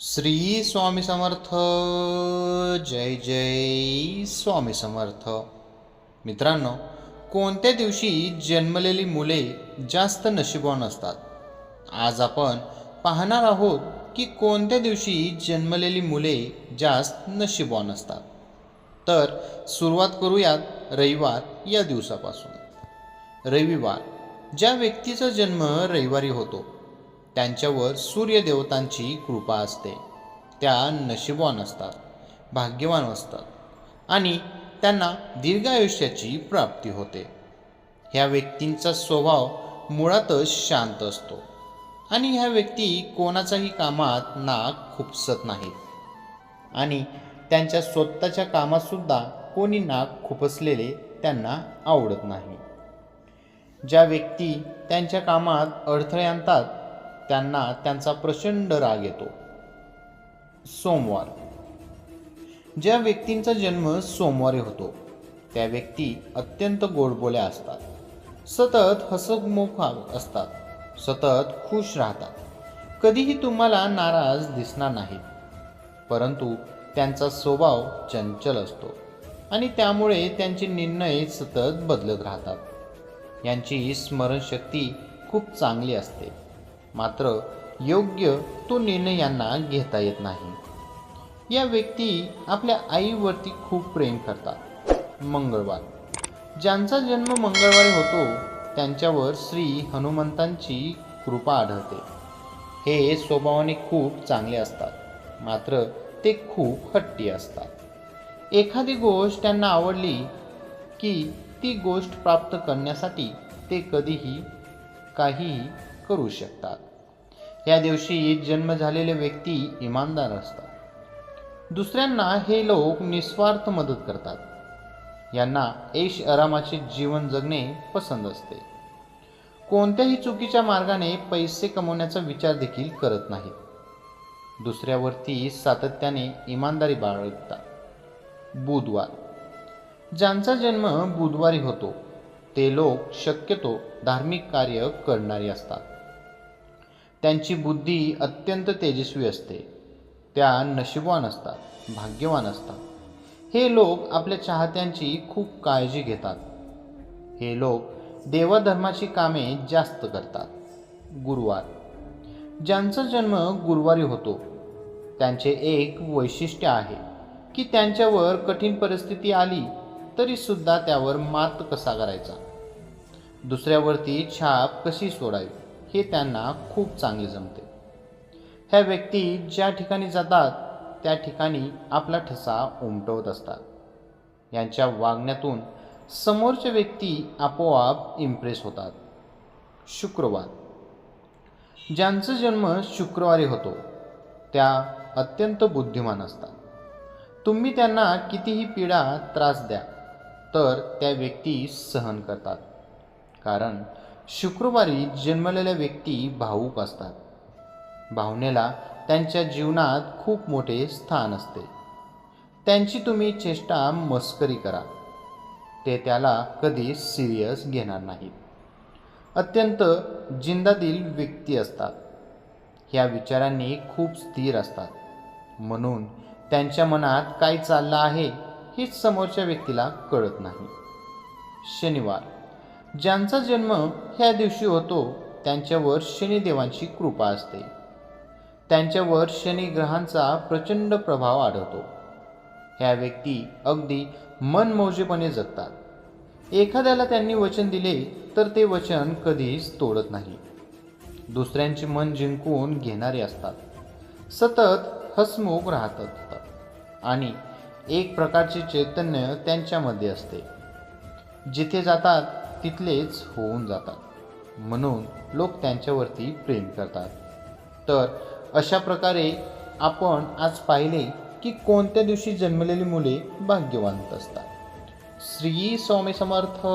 श्री स्वामी समर्थ जय जय स्वामी समर्थ. मित्रांनो कोणत्या दिवशी जन्मलेली मुले जास्त नशिबवान असतात? आज आपण पाहणार आहोत की कोणत्या दिवशी जन्मलेली मुले जास्त नशिबवान असतात. तर सुरुवात करूयात रविवार या दिवसापासून. रविवार ज्या व्यक्तीचा जन्म रविवारी होतो त्यांच्यावर सूर्यदेवतांची कृपा असते. त्या नशीबवान असतात भाग्यवान असतात आणि त्यांना दीर्घायुष्याची प्राप्ती होते. ह्या व्यक्तींचा स्वभाव मुळातच शांत असतो आणि ह्या व्यक्ती कोणाचाही कामात नाक खुपसत नाहीत आणि त्यांच्या स्वतःच्या कामातसुद्धा कोणी नाक खुपसलेले त्यांना आवडत नाही. ज्या व्यक्ती त्यांच्या कामात अडथळे आणतात त्यांना त्यांचा प्रचंड राग येतो. सोमवार. ज्या व्यक्तींचा जन्म सोमवारी होतो त्या व्यक्ती अत्यंत गोडबोल्या असतात. सतत हसमुख असतात. सतत खुश राहतात. कधीही तुम्हाला नाराज दिसणार नाही. परंतु त्यांचा स्वभाव चंचल असतो आणि त्यामुळे त्यांचे निर्णय सतत बदलत राहतात. यांची स्मरणशक्ती खूप चांगली असते. मात्र योग्य तो निर्णय यांना घेता येत नाही. या व्यक्ती आपल्या आईवरती खूप प्रेम करतात. मंगळवार. ज्यांचा जन्म मंगळवारी होतो त्यांच्यावर श्री हनुमंतांची कृपा आढळते. हे स्वभावाने खूप चांगले असतात मात्र ते खूप हट्टी असतात. एखादी गोष्ट त्यांना आवडली की ती गोष्ट प्राप्त करण्यासाठी ते कधीही काहीही करू शकतात. या दिवशी जन्म झालेले व्यक्ती इमानदार असतात. दुसऱ्यांना हे लोक निस्वार्थ मदत करतात. यांना ऐश आरामाचे जीवन जगणे पसंत असते. कोणत्याही चुकीच्या मार्गाने पैसे कमवण्याचा विचार देखील करत नाहीत दुसऱ्यावरती सातत्याने इमानदारी बाळगतात. बुधवार. ज्यांचा जन्म बुधवारी होतो ते लोक शक्यतो धार्मिक कार्य करणारे असतात. त्यांची बुद्धी अत्यंत तेजस्वी असते. त्या नशिबवान असतात भाग्यवान असतात. हे लोक आपल्या चाहत्यांची खूप काळजी घेतात. हे लोक देवधर्माची कामे जास्त करतात. गुरुवार. ज्यांचा जन्म गुरुवारी होतो त्यांचे एक वैशिष्ट्य आहे की त्यांच्यावर कठीण परिस्थिती आली तरीसुद्धा त्यावर मात कसा करायचा? दुसऱ्यावरती छाप कशी सोडावी? हे त्यांना खूप चांगले जमते. ह्या व्यक्ती ज्या ठिकाणी जातात त्या ठिकाणी आपला ठसा उमटवत असतात. यांच्या वागण्यातून समोरच्या व्यक्ती आपोआप इम्प्रेस होतात. शुक्रवार. ज्यांचा जन्म शुक्रवारी होतो त्या अत्यंत बुद्धिमान असतात. तुम्ही त्यांना कितीही पीडा त्रास द्या तर त्या व्यक्ती सहन करतात. कारण शुक्रवारी जन्मलेल्या व्यक्ती भावूक असतात. भावनेला त्यांच्या जीवनात खूप मोठे स्थान असते. त्यांची तुम्ही चेष्टा मस्करी करा. ते त्याला कधी सिरियस घेणार नाहीत. अत्यंत जिंदातील व्यक्ती असतात. ह्या विचारांनी खूप स्थिर असतात. म्हणून त्यांच्या मनात काय चाललं आहे हेच समोरच्या व्यक्तीला कळत नाही. शनिवार. ज्यांचा जन्म ह्या दिवशी होतो त्यांच्यावर शनिदेवांची कृपा असते. त्यांच्यावर शनी ग्रहांचा प्रचंड प्रभाव आढळतो. ह्या व्यक्ती अगदी मनमौजेपणे जगतात. एखाद्याला त्यांनी वचन दिले तर ते वचन कधीच तोडत नाही. दुसऱ्यांचे मन जिंकून घेणारे असतात. सतत हसमुख राहत असतात आणि एक प्रकारचे चैतन्य त्यांच्यामध्ये असते. जिथे जातात तिथलेच होऊन जातात. म्हणून लोक त्यांच्यावरती प्रेम करतात. तर अशा प्रकारे आपण आज पाहिले की कोणत्या दिवशी जन्मलेली मुले भाग्यवंत असतात. श्री स्वामी समर्थ.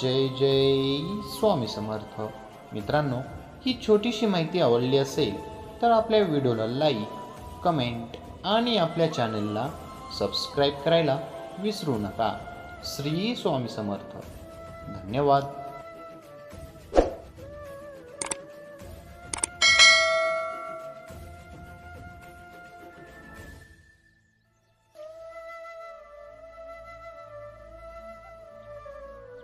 जय जय स्वामी समर्थ. मित्रांनो ही छोटीशी माहिती आवडली असेल तर आपल्या व्हिडिओला लाईक कमेंट आणि आपल्या चॅनलला सबस्क्राईब करायला विसरू नका. श्री स्वामी समर्थ. धन्यवाद.